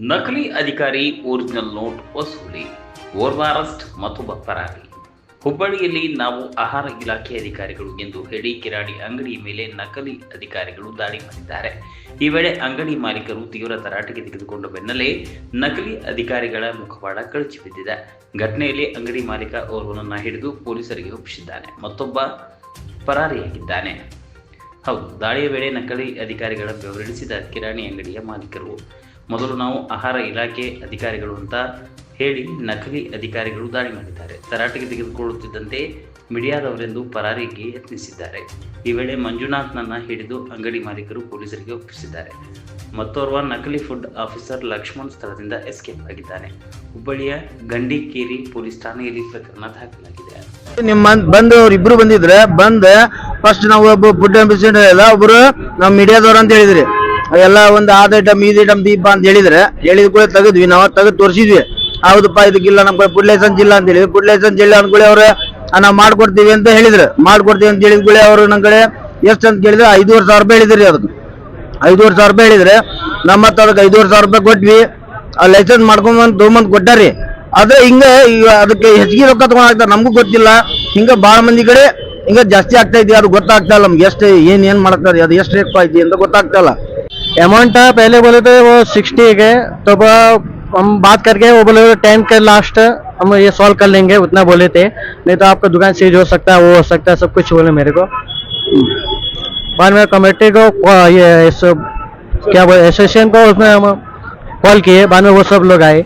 ನಕಲಿ ಅಧಿಕಾರಿ original note ವಸೂಲಿ ಓರ್ವ ಅರೆಸ್ಟ್ ಮತ್ತೊಬ್ಬ ಪರಾರಿ ಹುಬ್ಬಳ್ಳಿಯಲ್ಲಿ ನಾವು ಆಹಾರ ಇಲಾಖೆ ಅಧಿಕಾರಿಗಳು ಎಂದು ಹೇಳಿ ಕಿರಾಣಿ ಅಂಗಡಿ ಮೇಲೆ ನಕಲಿ ಅಧಿಕಾರಿಗಳು ದಾಳಿ ಮಾಡಿದ್ದಾರೆ. ಈ ವೇಳೆ ಅಂಗಡಿ ಮಾಲೀಕರು ತೀವ್ರ ತರಾಟೆಗೆ ತೆಗೆದುಕೊಂಡ ಬೆನ್ನಲ್ಲೇ ನಕಲಿ ಅಧಿಕಾರಿಗಳ ಮುಖವಾಡ ಕಳಚಿ ಬಿದ್ದಿದೆ. ಘಟನೆಯಲ್ಲಿ ಅಂಗಡಿ ಮಾಲೀಕ ಓರ್ವನನ್ನ ಹಿಡಿದು ಪೊಲೀಸರಿಗೆ ಒಪ್ಪಿಸಿದ್ದಾನೆ. ಮತ್ತೊಬ್ಬ ಪರಾರಿಯಾಗಿದ್ದಾನೆ. ಹೌದು, ದಾಳಿಯ ವೇಳೆ ನಕಲಿ ಅಧಿಕಾರಿಗಳ ಬೆವರಿಳಿಸಿದ ಕಿರಾಣಿ ಅಂಗಡಿಯ ಮಾಲೀಕರು ಮೊದಲು ನಾವು ಆಹಾರ ಇಲಾಖೆ ಅಧಿಕಾರಿಗಳು ಅಂತ ಹೇಳಿ ನಕಲಿ ಅಧಿಕಾರಿಗಳು ದಾಳಿ ಮಾಡಿದ್ದಾರೆ. ತರಾಟೆಗೆ ತೆಗೆದುಕೊಳ್ಳುತ್ತಿದ್ದಂತೆ ಮೀಡಿಯಾದವರೆಂದು ಪರಾರಿಗೆ ಯತ್ನಿಸಿದ್ದಾರೆ. ಈ ವೇಳೆ ಮಂಜುನಾಥ್ನನ್ನು ಹಿಡಿದು ಅಂಗಡಿ ಮಾಲೀಕರು ಪೊಲೀಸರಿಗೆ ಒಪ್ಪಿಸಿದ್ದಾರೆ. ಮತ್ತೋರ್ವ ನಕಲಿ ಫುಡ್ ಆಫೀಸರ್ ಲಕ್ಷ್ಮಣ್ ಸ್ಥಳದಿಂದ ಎಸ್ಕೇಪ್ ಆಗಿದ್ದಾನೆ. ಹುಬ್ಬಳ್ಳಿಯ ಗಂಡಿಕೇರಿ ಪೊಲೀಸ್ ಠಾಣೆಯಲ್ಲಿ ಪ್ರಕರಣ ದಾಖಲಾಗಿದೆ. ನಿಮ್ಮ ಬಂದು ಅವ್ರಿಬ್ರು ಬಂದಿದ್ರೆ ಬಂದ್ ಫಸ್ಟ್ ನಾವು ಒಬ್ಬ ಫುಡ್ ಅಂಬಿಸಿಡ್ ಎಲ್ಲ ಒಬ್ರು ನಮ್ಮ ಮೀಡಿಯಾದವ್ರು ಅಂತ ಹೇಳಿದ್ರಿ. ಎಲ್ಲ ಒಂದು ಆದ ಐಟಮ್ ಈದ್ ಐಟಮ್ ದೀಪ ಅಂತ ಹೇಳಿದ್ರೆ, ಹೇಳಿದ ಕೂಡ ತೆಗೆದ್ವಿ. ನಾವು ತೆಗೆದು ತೋರಿಸಿದ್ವಿ. ಹೌದಪ್ಪ, ಇದಕ್ಕಿಲ್ಲ ನಮ್ಮ ಕಡೆ ಫುಡ್ ಲೈಸೆನ್ಸ್ ಇಲ್ಲ ಅಂತ ಹೇಳಿದ್ವಿ ಫುಡ್ ಲೈಸೆನ್ಸ್ ಇಲ್ಲ ಅಂದ್ಕೊಳ್ಳಿ ಅವ್ರು ನಾವು ಮಾಡ್ಕೊಡ್ತೀವಿ ಅಂತ ಹೇಳಿದ್ರು. ಮಾಡ್ಕೊಡ್ತೀವಿ ಅಂತ ಹೇಳಿದ ಕೂಡ ಅವರು ನಮ್ಮ ಕಡೆ ಎಷ್ಟು ಅಂತ ಕೇಳಿದ್ರೆ, ಐದೂವರೆ ಸಾವಿರ ರೂಪಾಯಿ ಹೇಳಿದ್ರಿ ಅದಕ್ಕೆ ಐದೂವರೆ ಸಾವಿರ ರೂಪಾಯಿ ಹೇಳಿದ್ರೆ, ನಮ್ಮ ಹತ್ರ ಅದಕ್ಕೆ ಐದೂವರೆ ಸಾವಿರ ರೂಪಾಯಿ ಕೊಟ್ವಿ. ಆ ಲೈಸೆನ್ಸ್ ಮಾಡ್ಕೊಂಬಂದು ತೊಗೊಂಬಂದು ಕೊಟ್ಟಾರಿ. ಆದ್ರೆ ಹಿಂಗೆ ಅದಕ್ಕೆ ಹೆಚ್ಚಿಗೆ ರೊಕ್ಕ ತೊಗೊಂಡಾಗ್ತಾರೆ ನಮಗೂ ಗೊತ್ತಿಲ್ಲ. ಹಿಂಗೆ ಭಾಳ ಮಂದಿ ಕಡೆ ಹಿಂಗ ಜಾಸ್ತಿ ಆಗ್ತಾ ಇದೆಯಾ ಅದು ಗೊತ್ತಾಗ್ತಾ ಇಲ್ಲ ನಮ್ಗೆ. ಎಷ್ಟು, ಏನು, ಏನ್ ಮಾಡ್ತಾರೆ, ಅದು ಎಷ್ಟು ರೇಟ್ ಪಾಯ್ತಿ ಅಂತ ಗೊತ್ತಾಗ್ತಾ ಇಲ್ಲ. अमाउंट था, पहले बोले थे वो सिक्सटी के तो हम बात करके वो बोले टेन के लास्ट हम ये सॉल्व कर लेंगे, उतना बोले थे। नहीं तो आपका दुकान सीज हो सकता है, वो हो सकता है, सब कुछ बोले मेरे को। बाद में कमेटी को ये, इस, क्या बोले एसोसिएशन को उसमें हम कॉल किए, बाद में वो सब लोग आए।